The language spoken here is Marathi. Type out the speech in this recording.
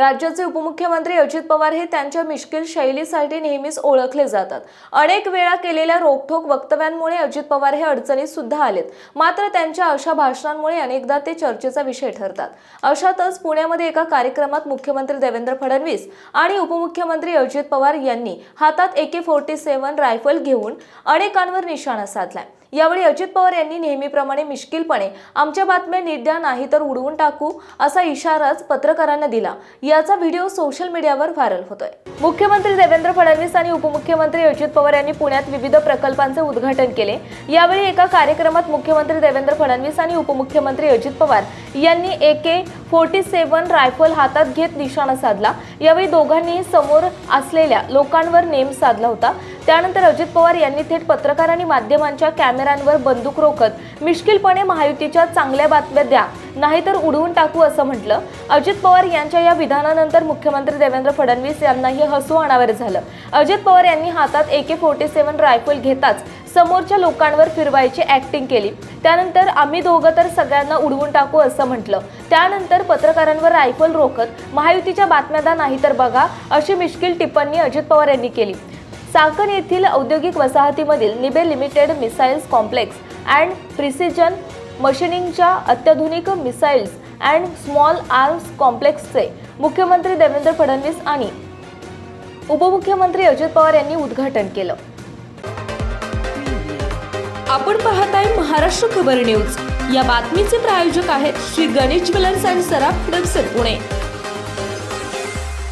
राज्याचे उपमुख्यमंत्री अजित पवार हे त्यांच्या मिश्किल शैलीसाठी नेहमीच ओळखले जातात. अनेक वेळा केलेल्या रोखठोक वक्तव्यांमुळे अजित पवार हे अडचणीत सुद्धा आलेत. मात्र त्यांच्या अशा भाषणांमुळे अनेकदा ते चर्चेचा विषय ठरतात. अशातच पुण्यामध्ये एका कार्यक्रमात मुख्यमंत्री देवेंद्र फडणवीस आणि उपमुख्यमंत्री अजित पवार यांनी हातात A K forty seven rifle घेऊन अनेकांवर निशाणा साधलाय. यावेळी अजित पवार यांनी नेहमीप्रमाणे मिश्किलपणे आमच्या बातम्या नीट द्या नाही तर उडवून टाकू असा इशाराच पत्रकारांना दिला. याचा व्हिडिओ सोशल मीडियावर व्हायरल होतोय. मुख्यमंत्री देवेंद्र फडणवीस आणि उपमुख्यमंत्री अजित पवार यांनी पुण्यात विविध प्रकल्पांचे उद्घाटन केले. यावेळी एका कार्यक्रमात मुख्यमंत्री देवेंद्र फडणवीस आणि उपमुख्यमंत्री अजित पवार यांनी A K forty seven rifle हातात घेत निशाणा साधला. यावेळी दोघांनीही समोर असलेल्या लोकांवर नेम साधला होता. त्यानंतर अजित पवार यांनी थेट पत्रकार आणि माध्यमांच्या कॅमेऱ्यांवर बंदूक रोखत मिश्किलपणे महायुतीच्या चांगल्या बातम्या द्या नाहीतर उडवून टाकू असं म्हटलं. अजित पवार यांच्या या विधानानंतर मुख्यमंत्री देवेंद्र फडणवीस यांनाही हसू अनावर झालं. अजित पवार यांनी हातात A K forty seven rifle घेताच समोरच्या लोकांवर फिरवायची ऍक्टिंग केली. त्यानंतर आम्ही दोघं तर सगळ्यांना उडवून टाकू असं म्हटलं. त्यानंतर पत्रकारांवर रायफल रोखत महायुतीच्या बातम्या द्या नाही तर बघा अशी मिश्किल टिप्पणी अजित पवार यांनी केली. चाकण येथील औद्योगिक वसाहतीमधील Nibe limited missiles complex and precision मशिनिंगच्या अत्याधुनिक मिसाईल्स अँड स्मॉल आर्म्स कॉम्प्लेक्सचे मुख्यमंत्री देवेंद्र फडणवीस आणि उपमुख्यमंत्री अजित पवार यांनी उद्घाटन केलं. आपण पाहत आहे महाराष्ट्र खबर न्यूज. या बातमीचे प्रायोजक आहेत श्री गणेश ज्वेलर्स अँड सराफ डबसर पुणे.